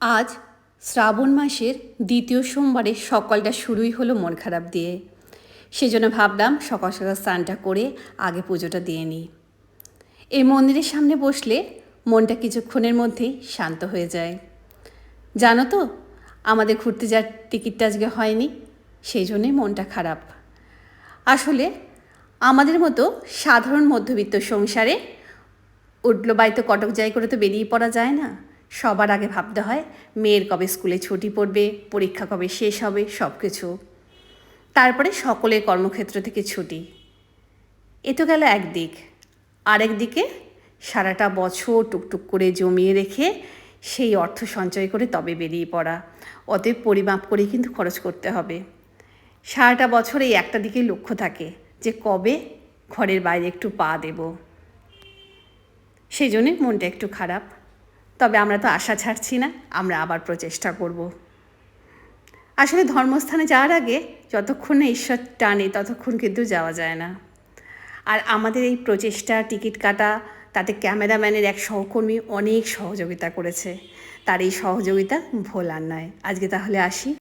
আজ শ্রাবণ মাসের দ্বিতীয় সোমবারে সকালটা শুরুই হলো মন খারাপ দিয়ে। সেজন্য ভাবলাম সকাল সকাল স্নানটা করে আগে পুজোটা দিয়ে নিই। এই মন্দিরের সামনে বসলে মনটা কিছুক্ষণের মধ্যেই শান্ত হয়ে যায়। জানো তো, আমাদের ঘুরতে যাওয়ার টিকিটটা আজকে হয়নি, সেই জন্যই মনটা খারাপ। আসলে আমাদের মতো সাধারণ মধ্যবিত্ত সংসারে উঠল বাড়িতে কটক যাই করে তো বেরিয়ে পড়া যায় না। সবার আগে ভাবতে হয়, মেয়ের কবে স্কুলে ছুটি পড়বে, পরীক্ষা কবে শেষ হবে সব কিছু তারপরে সকলের কর্মক্ষেত্র থেকে ছুটি। এ তো গেল একদিক আরেক দিকে সারাটা বছর টুকটুক করে জমিয়ে রেখে সেই অর্থ সঞ্চয় করে তবে বেরিয়ে পড়া। অতএব পরিমাপ করে কিন্তু খরচ করতে হবে। সারাটা বছর এই একটা দিকেই লক্ষ্য থাকে যে কবে ঘরের বাইরে একটু পা দেব। সেই জন্যই মনটা একটু খারাপ। তবে আমরা তো আশা ছাড়ছি না, আমরা আবার প্রচেষ্টা করব। আসলে ধর্মস্থানে যাওয়ার আগে যতক্ষণ না ঈশ্বর টানে, ততক্ষণ কিন্তু যাওয়া যায় না। আর আমাদের এই প্রচেষ্টা, টিকিট কাটা, তাতে ক্যামেরাম্যানের এক সহকর্মী অনেক সহযোগিতা করেছে। তার এই সহযোগিতা ভোলার নয়। আজকে তাহলে আসি।